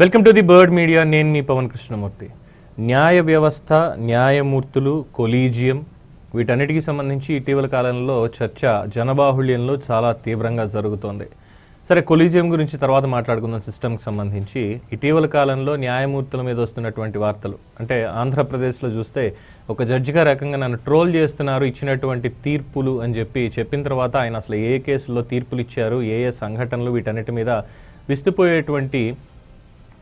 Welcome to the bird media నేను మీ పవన్ కృష్ణమూర్తి. న్యాయ వ్యవస్థ న్యాయమూర్తులు కొలీజియం వీటన్నిటికీ సంబంధించి ఇటీవల కాలంలో చర్చ జనబాహుళ్యంలో చాలా తీవ్రంగా జరుగుతోంది. సరే కొలీజియం గురించి తర్వాత మాట్లాడుకుందాం. సిస్టమ్కి సంబంధించి ఇటీవల కాలంలో న్యాయమూర్తుల మీద వస్తున్నటువంటి వార్తలు. అంటే ఆంధ్రప్రదేశ్లో చూస్తే ఒక జడ్జిగా రకంగా నన్ను ట్రోల్ చేస్తున్నారు ఇచ్చినటువంటి తీర్పులు అని చెప్పి చెప్పిన తర్వాత ఆయన అసలు ఏ కేసుల్లో తీర్పులు ఇచ్చారు ఏ ఏ సంఘటనలు వీటన్నిటి మీద విస్తుపోయేటువంటి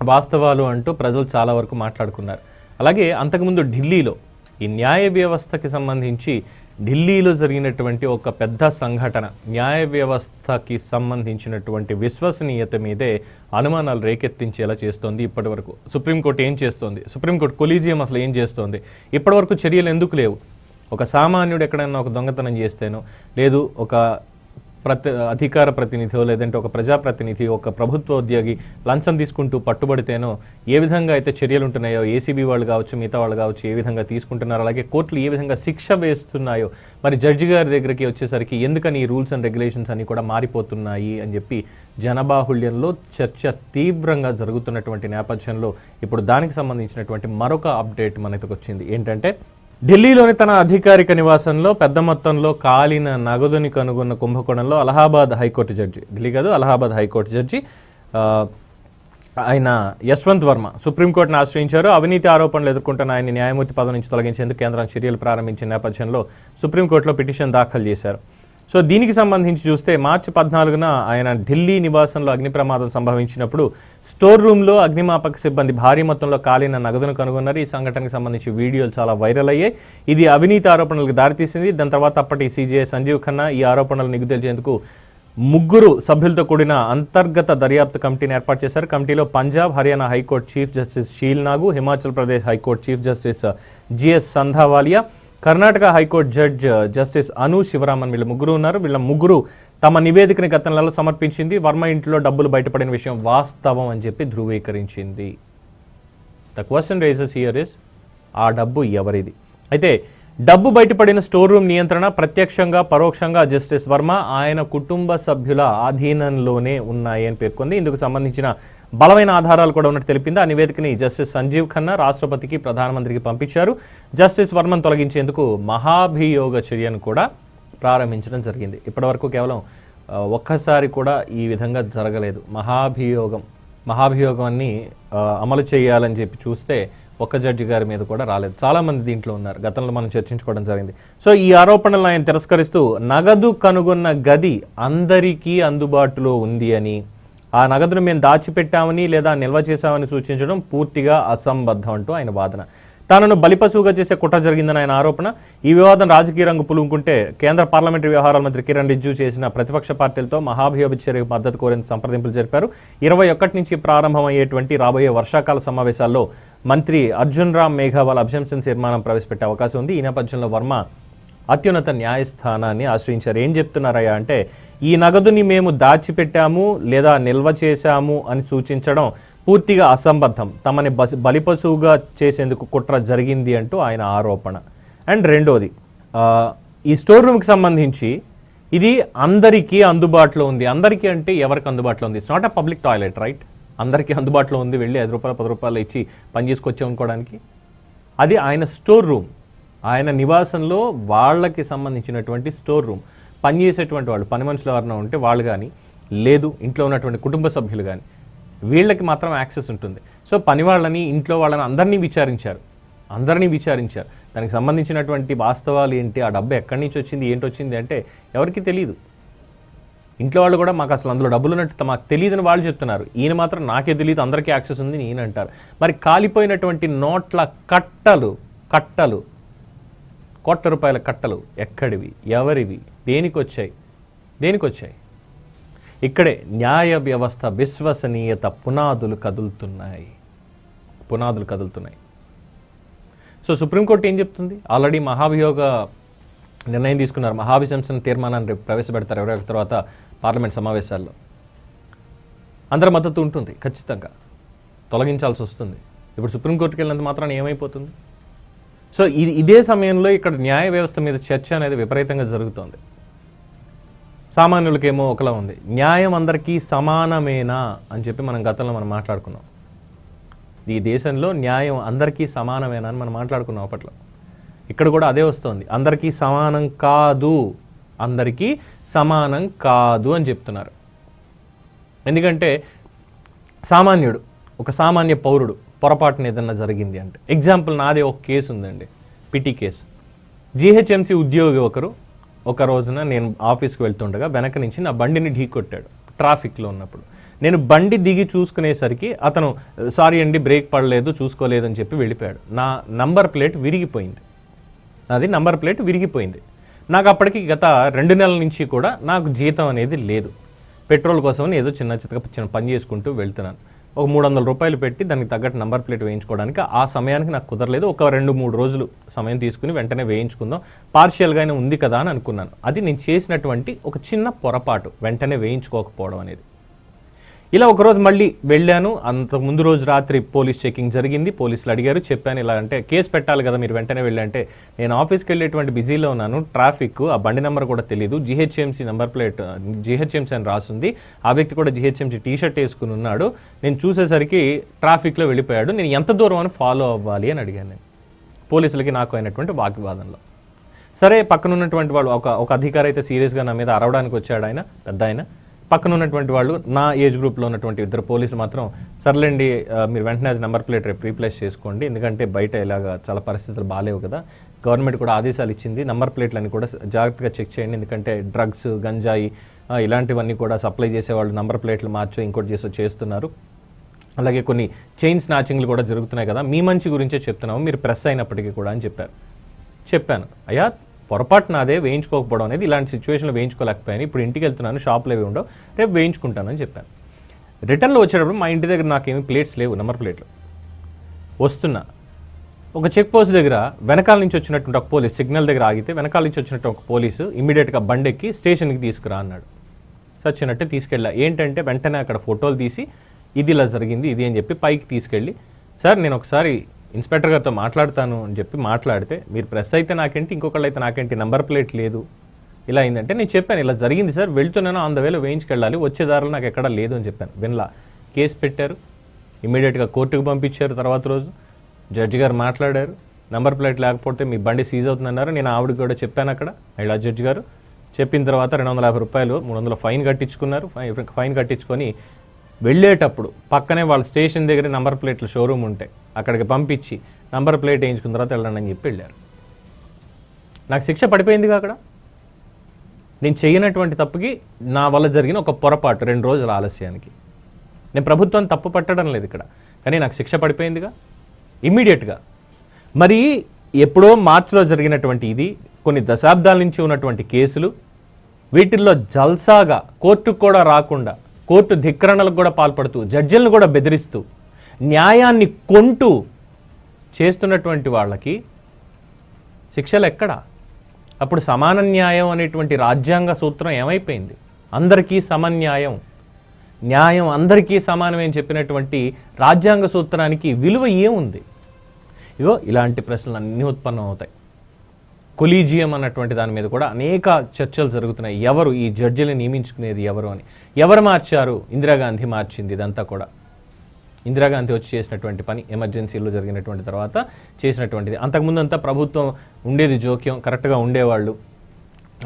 వాస్తవాలు అంటూ ప్రజలు చాలా వరకు మాట్లాడుకున్నారు. అలాగే అంతకుముందు ఢిల్లీలో ఈ న్యాయ వ్యవస్థకి సంబంధించి ఢిల్లీలో జరిగినటువంటి ఒక పెద్ద సంఘటన న్యాయ వ్యవస్థకి సంబంధించినటువంటి విశ్వసనీయత మీదే అనుమానాలు రేకెత్తించేలా చేస్తోంది ఇప్పటివరకు. సుప్రీంకోర్టు ఏం చేస్తోంది? సుప్రీంకోర్టు కొలీజియం అసలు ఏం చేస్తోంది? ఇప్పటివరకు చర్యలు ఎందుకు లేవు? ఒక సామాన్యుడు ఎక్కడైనా ఒక దొంగతనం చేస్తేనో లేదు ఒక ప్రతి అధికార ప్రతినిధి లేదంటే ఒక ప్రజాప్రతినిధి ఒక ప్రభుత్వ ఉద్యోగి లంచం తీసుకుంటూ పట్టుబడితేనో ఏ విధంగా అయితే చర్యలు ఉంటున్నాయో ఏసీబీ వాళ్ళు కావచ్చు మిగతా వాళ్ళు కావచ్చు ఏ విధంగా తీసుకుంటున్నారో అలాగే కోర్టులు ఏ విధంగా శిక్ష వేస్తున్నాయో మరి జడ్జి గారి దగ్గరికి వచ్చేసరికి ఎందుకని ఈ రూల్స్ అండ్ రెగ్యులేషన్స్ అన్ని కూడా మారిపోతున్నాయి అని చెప్పి జనబాహుళ్యంలో చర్చ తీవ్రంగా జరుగుతున్నటువంటి నేపథ్యంలో ఇప్పుడు దానికి సంబంధించినటువంటి మరొక అప్డేట్ మనకి వచ్చింది ఏంటంటే ఢిల్లీలోని తన అధికారిక నివాసంలో పెద్ద మొత్తంలో కాలిన నగదుని కనుగొన్న కుంభకోణంలో అలహాబాద్ హైకోర్టు జడ్జి ఢిల్లీ కాదు అలహాబాద్ హైకోర్టు జడ్జి ఆయన యశ్వంత్ వర్మ సుప్రీంకోర్టును ఆశ్రయించారు. అవినీతి ఆరోపణలు ఎదుర్కొంటున్న ఆయన న్యాయమూర్తి పదవి నుంచి తొలగించేందుకు కేంద్రం చర్యలు ప్రారంభించిన నేపథ్యంలో సుప్రీంకోర్టులో పిటిషన్ దాఖలు చేశారు. సో దీనికి సంబంధించి చూస్తే మార్చి పద్నాలుగున ఆయన ఢిల్లీ నివాసంలో అగ్ని ప్రమాదం సంభవించినప్పుడు స్టోర్ రూమ్లో అగ్నిమాపక సిబ్బంది భారీ మొత్తంలో కాలిన నగదును కనుగొన్నారు. ఈ సంఘటనకు సంబంధించి వీడియోలు చాలా వైరల్ అయ్యాయి. ఇది అవినీతి ఆరోపణలకు దారితీసింది. దాని తర్వాత అప్పటి సీజీఐ సంజీవ్ ఖన్నా ఈ ఆరోపణలు నిగుదెల్చేందుకు ముగ్గురు సభ్యులతో కూడిన అంతర్గత దర్యాప్తు కమిటీని ఏర్పాటు చేశారు. కమిటీలో Punjab Haryana high court chief justice Sheel Nagu Himachal Pradesh high court chief justice GS Sandhawalia Karnataka high court judge uh, justice Anu Sivaraman వీళ్ళ ముగ్గురు ఉన్నారు. వీళ్ళ ముగ్గురు తమ నివేదికని గత నెలలో సమర్పించింది. వర్మ ఇంట్లో డబ్బులు బయటపడిన విషయం వాస్తవం అని చెప్పి ధృవీకరించింది. The question raises here is ఆ డబ్బు ఎవరిది? అయితే డబ్బు బయటపడిన స్టోర్ రూమ్ నియంత్రణ ప్రత్యక్షంగా పరోక్షంగా జస్టిస్ వర్మ ఆయన కుటుంబ సభ్యుల ఆధీనంలోనే ఉన్నాయని పేర్కొంది. ఇందుకు సంబంధించిన బలమైన ఆధారాలు కూడా ఉన్నట్టు తెలిపింది. ఆ నివేదికని జస్టిస్ సంజీవ్ ఖన్నా రాష్ట్రపతికి ప్రధానమంత్రికి పంపించారు. జస్టిస్ వర్మను తొలగించేందుకు మహాభియోగ చర్యను కూడా ప్రారంభించడం జరిగింది. ఇప్పటివరకు కేవలం ఒక్కసారి కూడా ఈ విధంగా జరగలేదు. మహాభియోగం మహాభియోగాన్ని అమలు చేయాలని చెప్పి చూస్తే ఒక్క జడ్జి గారి మీద కూడా రాలేదు. చాలామంది దీంట్లో ఉన్నారు. గతంలో మనం చర్చించుకోవడం జరిగింది. సో ఈ ఆరోపణలను ఆయన తిరస్కరిస్తూ నగదు కనుగొన్న గది అందరికీ అందుబాటులో ఉంది అని ఆ నగదును మేము దాచిపెట్టామని లేదా నిల్వ చేశామని సూచించడం పూర్తిగా అసంబద్ధం అంటూ ఆయన వాదన. తనను బలిపశువుగా చేసే కుట్ర జరిగిందని ఆయన ఆరోపణ. ఈ వివాదం రాజకీయ రంగు పులుముకుంటే కేంద్ర పార్లమెంటరీ వ్యవహారాల మంత్రి కిరణ్ రిజ్జు చేసిన ప్రతిపక్ష పార్టీలతో మహాభియోగ చర్యకు మద్దతు కోరేందుకు సంప్రదింపులు జరిపారు. ఇరవై ఒకటి నుంచి ప్రారంభమయ్యేటువంటి రాబోయే వర్షాకాల సమావేశాల్లో మంత్రి అర్జున్ రామ్ మేఘావాల్ అబ్జంప్షన్ తీర్మానం ప్రవేశపెట్టే అవకాశం ఉంది. ఈ నేపథ్యంలో వర్మ అత్యున్నత న్యాయస్థానాన్ని ఆశ్రయించారు. ఏం చెప్తున్నారయ్యా అంటే ఈ నగదుని మేము దాచిపెట్టాము లేదా నిల్వ చేశాము అని సూచించడం పూర్తిగా అసంబద్ధం. తమని బస్ బలిపశువుగా చేసేందుకు కుట్ర జరిగింది అంటూ ఆయన ఆరోపణ. అండ్ రెండోది ఈ స్టోర్ రూమ్కి సంబంధించి ఇది అందరికీ అందుబాటులో ఉంది. అందరికీ అంటే ఎవరికి అందుబాటులో ఉంది? It's not a public toilet right అందరికీ అందుబాటులో ఉంది. వెళ్ళి ఐదు రూపాయలు పది రూపాయలు ఇచ్చి పని చేసుకొచ్చి అనుకోవడానికి అది ఆయన స్టోర్ రూమ్. ఆయన నివాసంలో వాళ్ళకి సంబంధించినటువంటి స్టోర్ రూమ్ పనిచేసేటువంటి వాళ్ళు పని మనుషులు ఎవరైనా ఉంటే వాళ్ళు కానీ లేదు ఇంట్లో ఉన్నటువంటి కుటుంబ సభ్యులు కానీ వీళ్ళకి మాత్రం యాక్సెస్ ఉంటుంది. సో పని వాళ్ళని ఇంట్లో వాళ్ళని అందరినీ విచారించారు. అందరినీ విచారించారు. దానికి సంబంధించినటువంటి వాస్తవాలు ఏంటి? ఆ డబ్బు ఎక్కడి నుంచి వచ్చింది? ఏంటి వచ్చింది? అంటే ఎవరికి తెలియదు ఇంట్లో వాళ్ళు కూడా మాకు అసలు అందులో డబ్బులు ఉన్నట్టు మాకు తెలియదని వాళ్ళు చెప్తున్నారు. ఈయన మాత్రం నాకే తెలియదు అందరికీ యాక్సెస్ ఉంది ఈయన అంటారు మరి కాలిపోయినటువంటి నోట్ల కట్టలు కట్టలు కోట్ల రూపాయల కట్టలు ఎక్కడివి? ఎవరివి? దేనికి వచ్చాయి ఇక్కడే న్యాయ వ్యవస్థ విశ్వసనీయత పునాదులు కదులుతున్నాయి. పునాదులు కదులుతున్నాయి. సో సుప్రీంకోర్టు ఏం చెప్తుంది? ఆల్రెడీ మహాభియోగ నిర్ణయం తీసుకున్నారు. మహాభిశంసన తీర్మానాన్ని రేపు ప్రవేశపెడతారు ఇరవై తర్వాత పార్లమెంట్ సమావేశాల్లో. అందరి మద్దతు ఉంటుంది ఖచ్చితంగా. తొలగించాల్సి వస్తుంది. ఇప్పుడు సుప్రీంకోర్టుకి వెళ్ళినంత మాత్రాన ఏమైపోతుంది? సో ఇది ఇదే సమయంలో ఇక్కడ న్యాయ వ్యవస్థ మీద చర్చ అనేది విపరీతంగా జరుగుతోంది. సామాన్యులకేమో ఒకలా ఉంది. న్యాయం అందరికీ సమానమేనా అని చెప్పి మనం గతంలో మనం మాట్లాడుకున్నాం. ఈ దేశంలో న్యాయం అందరికీ సమానమేనా అని మనం మాట్లాడుకున్నాం అప్పట్లో. ఇక్కడ కూడా అదే వస్తుంది. అందరికీ సమానం కాదు. అందరికీ సమానం కాదు అని చెప్తున్నారు. ఎందుకంటే సామాన్యుడు ఒక సామాన్య పౌరుడు పొరపాటున ఏదన్నా జరిగింది అంటే. ఎగ్జాంపుల్ నాదే ఒక కేసు ఉందండి. పిటి కేసు జిహెచ్ఎంసి ఉద్యోగి ఒకరు ఒక రోజున నేను ఆఫీస్కి వెళ్తుండగా వెనక నుంచి నా బండిని ఢీకొట్టాడు ట్రాఫిక్లో ఉన్నప్పుడు. నేను బండి దిగి చూసుకునేసరికి అతను సారీ అండి బ్రేక్ పడలేదు చూసుకోలేదని చెప్పి వెళ్ళిపోయాడు. నా నంబర్ ప్లేట్ విరిగిపోయింది. అది నంబర్ ప్లేట్ విరిగిపోయింది. నాకు అప్పటికి గత రెండు నెలల నుంచి కూడా నాకు జీతం అనేది లేదు. పెట్రోల్ కోసం ఏదో చిన్న చితక చిన్న పని చేసుకుంటూ వెళ్తున్నాను. ఒక మూడు వందల రూపాయలు పెట్టి దానికి తగ్గట్టు నంబర్ ప్లేట్ వేయించుకోవడానికి ఆ సమయానికి నాకు కుదరలేదు. ఒక రెండు మూడు రోజులు సమయం తీసుకుని వెంటనే వేయించుకుందాం. పార్షియల్గానే ఉంది కదా అని అనుకున్నాను. అది నేను చేసినటువంటి ఒక చిన్న పొరపాటు. వెంటనే వేయించుకోకపోవడం అనేది. ఇలా ఒకరోజు మళ్ళీ వెళ్ళాను. అంత ముందు రోజు రాత్రి పోలీస్ చెకింగ్ జరిగింది. పోలీసులు అడిగారు చెప్పాను ఇలా అంటే కేసు పెట్టాలి కదా మీరు వెంటనే వెళ్ళంటే నేను ఆఫీస్కి వెళ్ళేటువంటి బిజీలో ఉన్నాను. ట్రాఫిక్ ఆ బండి నెంబర్ కూడా తెలియదు జిహెచ్ఎంసీ నెంబర్ ప్లేట్ జిహెచ్ఎంసీ అని రాసింది. ఆ వ్యక్తి కూడా జిహెచ్ఎంసీ టీ షర్ట్ వేసుకుని ఉన్నాడు. నేను చూసేసరికి ట్రాఫిక్లో వెళ్ళిపోయాడు. నేను ఎంత దూరం అని ఫాలో అవ్వాలి అని అడిగాను నేను. పోలీసులకి నాకు అయినటువంటి వాగ్వాదంలో. సరే పక్కన ఉన్నటువంటి వాళ్ళు ఒక ఒక అధికారి అయితే సీరియస్గా నా మీద అరవడానికి వచ్చాడు ఆయన పెద్ద ఆయన. పక్కన ఉన్నటువంటి వాళ్ళు నా ఏజ్ గ్రూప్లో ఉన్నటువంటి ఇద్దరు పోలీసులు మాత్రం సర్లేండి మీరు వెంటనే అది నెంబర్ ప్లేట్ రేపు రీప్లేస్ చేసుకోండి. ఎందుకంటే బయట ఇలాగా చాలా పరిస్థితులు బాగాలేవు కదా. గవర్నమెంట్ కూడా ఆదేశాలు ఇచ్చింది నెంబర్ ప్లేట్లన్నీ కూడా జాగ్రత్తగా చెక్ చేయండి. ఎందుకంటే డ్రగ్స్ గంజాయి ఇలాంటివన్నీ కూడా సప్లై చేసేవాళ్ళు నెంబర్ ప్లేట్లు మార్చో ఇంకోటి చేసో చేస్తున్నారు. అలాగే కొన్ని చైన్ స్నాచింగ్లు కూడా జరుగుతున్నాయి కదా. మీ మంచి గురించే చెప్తున్నాము. మీరు ప్రెస్ అయినప్పటికీ కూడా అని చెప్పారు. చెప్పాను. అయ్యా పొరపాటు నాదే వేయించుకోకపోవడం అనేది ఇలాంటి సిచ్యువేషన్లో వేయించుకోలేకపోయాను. ఇప్పుడు ఇంటికి వెళ్తున్నాను షాప్లో ఏవి ఉండవు రేపు వేయించుకుంటాను అని చెప్పాను. రిటర్న్లో వచ్చేటప్పుడు మా ఇంటి దగ్గర నాకేమి ప్లేట్స్ లేవు నెంబర్ ప్లేట్లు వస్తున్నా. ఒక చెక్ పోస్ట్ దగ్గర వెనకాల నుంచి వచ్చినటువంటి ఒక పోలీస్ సిగ్నల్ దగ్గర ఆగితే వెనకాల నుంచి వచ్చినట్టు ఒక పోలీసు ఇమీడియట్గా బండెక్కి స్టేషన్కి తీసుకురా అన్నాడు. సచ్చినట్టే తీసుకెళ్ళా. ఏంటంటే వెంటనే అక్కడ ఫోటోలు తీసి ఇది ఇలా జరిగింది ఇది అని చెప్పి పైకి తీసుకెళ్ళి సార్ నేను ఒకసారి ఇన్స్పెక్టర్ గారితో మాట్లాడతాను అని చెప్పి మాట్లాడితే మీరు ప్రెస్ అయితే నాకేంటి ఇంకొకళ్ళు అయితే నాకేంటి నెంబర్ ప్లేట్ లేదు. ఇలా అయిందంటే నేను చెప్పాను ఇలా జరిగింది సార్ వెళ్తున్నాను ఆన్ ద వేలో వేయించుకెళ్ళాలి వచ్చే దారిలో నాకు ఎక్కడా లేదు అని చెప్పాను. వినలా. కేసు పెట్టారు. ఇమీడియట్గా కోర్టుకు పంపించారు తర్వాత రోజు. జడ్జి గారు మాట్లాడారు. నంబర్ ప్లేట్ లేకపోతే మీ బండి సీజ్ అవుతుందన్నారు. నేను ఆవిడకి కూడా చెప్పాను అక్కడ మహిళా జడ్జి గారు. చెప్పిన తర్వాత రెండు వందల యాభై రూపాయలు మూడు వందల ఫైన్ కట్టించుకున్నారు. ఫైన్ కట్టించుకొని వెళ్ళేటప్పుడు పక్కనే వాళ్ళ స్టేషన్ దగ్గర నంబర్ ప్లేట్ల షోరూమ్ ఉంటాయి అక్కడికి పంపించి నంబర్ ప్లేట్ వేయించుకున్న తర్వాత వెళ్ళండి అని చెప్పి వెళ్ళారు. నాకు శిక్ష పడిపోయిందిగా అక్కడ. నేను చేయనటువంటి తప్పుకి నా వల్ల జరిగిన ఒక పొరపాటు రెండు రోజుల ఆలస్యానికి. నేను ప్రభుత్వం తప్పు పట్టడం లేదు ఇక్కడ కానీ నాకు శిక్ష పడిపోయిందిగా ఇమ్మీడియట్గా మరి ఎప్పుడో మార్చిలో జరిగినటువంటి ఇది కొన్ని దశాబ్దాల నుంచి ఉన్నటువంటి కేసులు వీటిల్లో జల్సాగా కోర్టుకు కూడా రాకుండా కోర్టు ధిక్కరణలకు కూడా పాల్పడుతూ జడ్జిలను కూడా బెదిరిస్తూ న్యాయాన్ని కొంటూ చేస్తున్నటువంటి వాళ్ళకి శిక్షలు ఎక్కడా? అప్పుడు సమాన న్యాయం అనేటువంటి రాజ్యాంగ సూత్రం ఏమైపోయింది? అందరికీ సమన్యాయం. న్యాయం అందరికీ సమానమే చెప్పినటువంటి రాజ్యాంగ సూత్రానికి విలువ ఏముంది? ఇగో ఇలాంటి ప్రశ్నలు అన్నీ ఉత్పన్నం అవుతాయి కొలీజియం అన్నటువంటి దాని మీద కూడా అనేక చర్చలు జరుగుతున్నాయి. ఎవరు ఈ జడ్జిని నియమించుకునేది ఎవరు అని. ఎవరు మార్చారు? ఇందిరాగాంధీ మార్చింది ఇదంతా కూడా. ఇందిరాగాంధీ వచ్చి చేసినటువంటి పని ఎమర్జెన్సీలో జరిగినటువంటి తర్వాత చేసినటువంటిది. అంతకుముందు అంతా ప్రభుత్వం ఉండేది జోక్యం కరెక్ట్గా ఉండేవాళ్ళు.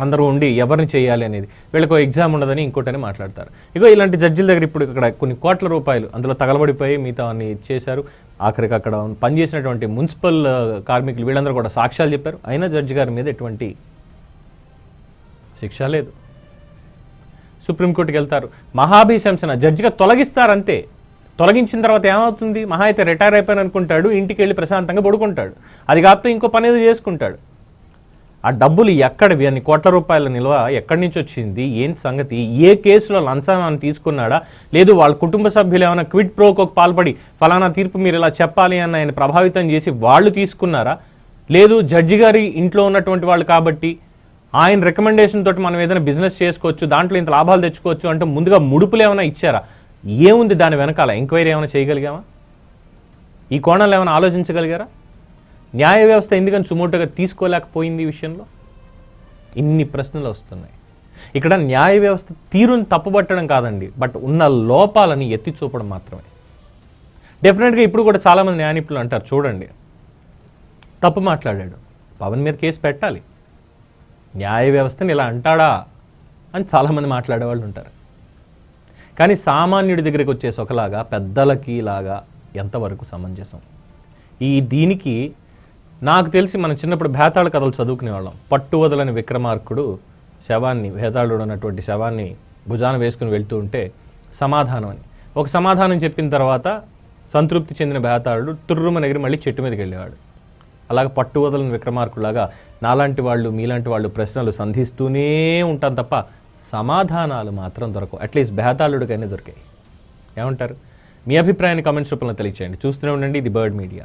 అందరూ ఉండి ఎవరిని చేయాలి అనేది. వీళ్ళకు ఎగ్జామ్ ఉండదని ఇంకోటని మాట్లాడతారు. ఇగో ఇలాంటి జడ్జిల దగ్గర ఇప్పుడు ఇక్కడ కొన్ని కోట్ల రూపాయలు అందులో తగలబడిపోయి మిగతా అన్ని చేశారు. ఆఖరికి అక్కడ పనిచేసినటువంటి మున్సిపల్ కార్మికులు వీళ్ళందరూ కూడా సాక్ష్యాలు చెప్పారు. అయినా జడ్జి గారి మీద ఎటువంటి శిక్ష లేదు. సుప్రీంకోర్టుకి వెళ్తారు మహాభిశంసన జడ్జిగా తొలగిస్తారంతే. తొలగించిన తర్వాత ఏమవుతుంది? మహా అయితే రిటైర్ అయిపోయాను అనుకుంటాడు ఇంటికి వెళ్ళి ప్రశాంతంగా పడుకుంటాడు. అది కాకపోతే ఇంకో పని ఏదో చేసుకుంటాడు. ఆ డబ్బులు ఎక్కడవి అన్ని కోట్ల రూపాయల నిల్వ ఎక్కడి నుంచి వచ్చింది? ఏంటి సంగతి? ఏ కేసులో లంచం తీసుకున్నాడా? లేదు వాళ్ళ కుటుంబ సభ్యులు ఏమైనా క్విట్ ప్రోకోకు పాల్పడి ఫలానా తీర్పు మీరు ఇలా చెప్పాలి అని ఆయన ప్రభావితం చేసి వాళ్ళు తీసుకున్నారా? లేదు జడ్జి గారి ఇంట్లో ఉన్నటువంటి వాళ్ళు కాబట్టి ఆయన రికమెండేషన్ తోటి మనం ఏదైనా బిజినెస్ చేసుకోవచ్చు దాంట్లో ఇంత లాభాలు తెచ్చుకోవచ్చు అంటే ముందుగా ముడుపులు ఏమైనా ఇచ్చారా? ఏముంది దాని వెనకాల? ఎంక్వైరీ ఏమైనా చేయగలిగామా ఈ కోణంలో ఏమైనా ఆలోచించగలిగారా? న్యాయ వ్యవస్థ ఎందుకని సుమోటోగా తీసుకోలేకపోయింది ఈ విషయంలో? ఇన్ని ప్రశ్నలు వస్తున్నాయి. ఇక్కడ న్యాయ వ్యవస్థ తీరుని తప్పుపట్టడం కాదండి బట్ ఉన్న లోపాలని ఎత్తి చూపడం మాత్రమే. డెఫినెట్గా ఇప్పుడు కూడా చాలామంది న్యాయ నిపుణులు అంటారు చూడండి. తప్పు మాట్లాడాడు పవన్ మీద కేసు పెట్టాలి. న్యాయ వ్యవస్థని ఇలా అంటాడా అని చాలామంది మాట్లాడేవాళ్ళు ఉంటారు. కానీ సామాన్యుడి దగ్గరికి వచ్చేసి ఒకలాగా పెద్దలకి లాగా ఎంతవరకు సమంజసం? ఈ దీనికి నాకు తెలిసి మనం చిన్నప్పుడు భేతాళ కథలు చదువుకునే వాళ్ళం పట్టు వదలని విక్రమార్కుడు శవాన్ని భేతాళుడు అన్నటువంటి శవాన్ని భుజాన వేసుకుని వెళ్తూ ఉంటే సమాధానం అని. ఒక సమాధానం చెప్పిన తర్వాత సంతృప్తి చెందిన భేతాళుడు తుర్రుమ ఎగిరి మళ్ళీ చెట్టు మీదకి వెళ్ళేవాడు. అలాగే పట్టు వదలని విక్రమార్కులాగా నాలాంటి వాళ్ళు మీలాంటి వాళ్ళు ప్రశ్నలు సంధిస్తూనే ఉంటాం తప్ప సమాధానాలు మాత్రం దొరకవు. అట్లీస్ట్ భేతాళుడికైనా దొరికాయి. ఏమంటారు? మీ అభిప్రాయాన్ని కామెంట్స్ రూపంలో తెలియచేయండి. చూస్తూనే ఉండండి. ఇది బర్డ్ మీడియా.